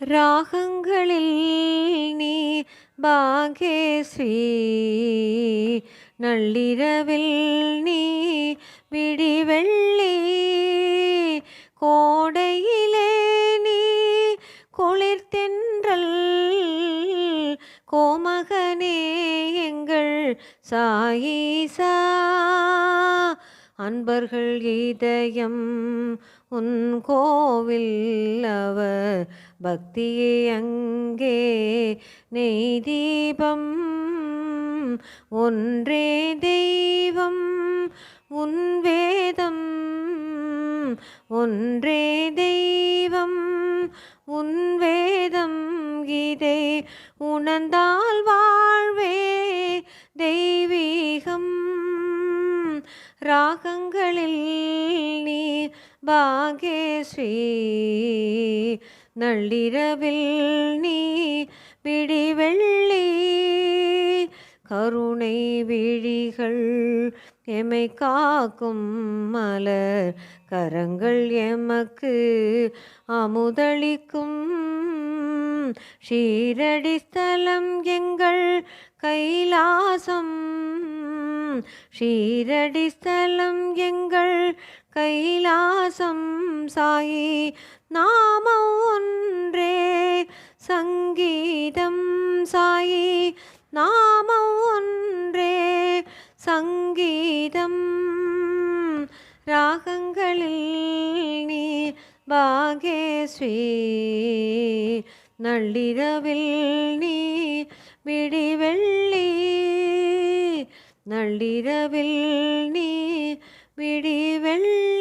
ராகங்களில் நீ பாகேஸ்ரீ நள்ளிரவில் நீ விடிவெள்ளி கோடையிலே நீ குளிர்தென்றல் கோமகனே எங்கள் சாயீசா. அன்பர்கள் இதயம் உன் கோவில் அவர் பக்தியே அங்கே நெய் தீபம் ஒன்றே தெய்வம் உன் வேதம் ஒன்றே தெய்வம் உன் வேதம் இதை உணர்ந்தால் வாழ்வே ராகங்களில் நீ பாகேஸ்ரீ நள்ளிரவில் நீ பிடிவெள்ளி கருணை விழிகள் எமை காக்கும் மலர் கரங்கள் எமக்கு அமுதளிக்கும். ஷீரடி ஸ்தலம் எங்கள் கைலாசம். ஷீரடி ஸ்தலம் எங்கள் கைலாசம் சாயி நாமம் ஒன்றே சங்கீதம் சாயி நாமம் ஒன்றே சங்கீதம். ராகங்களில் நீ பாகேஸ்ரீ நள்ளிரவில் நீ விடிவெள்ளி நள்ளிரவில் நீ விடிவெள்ளி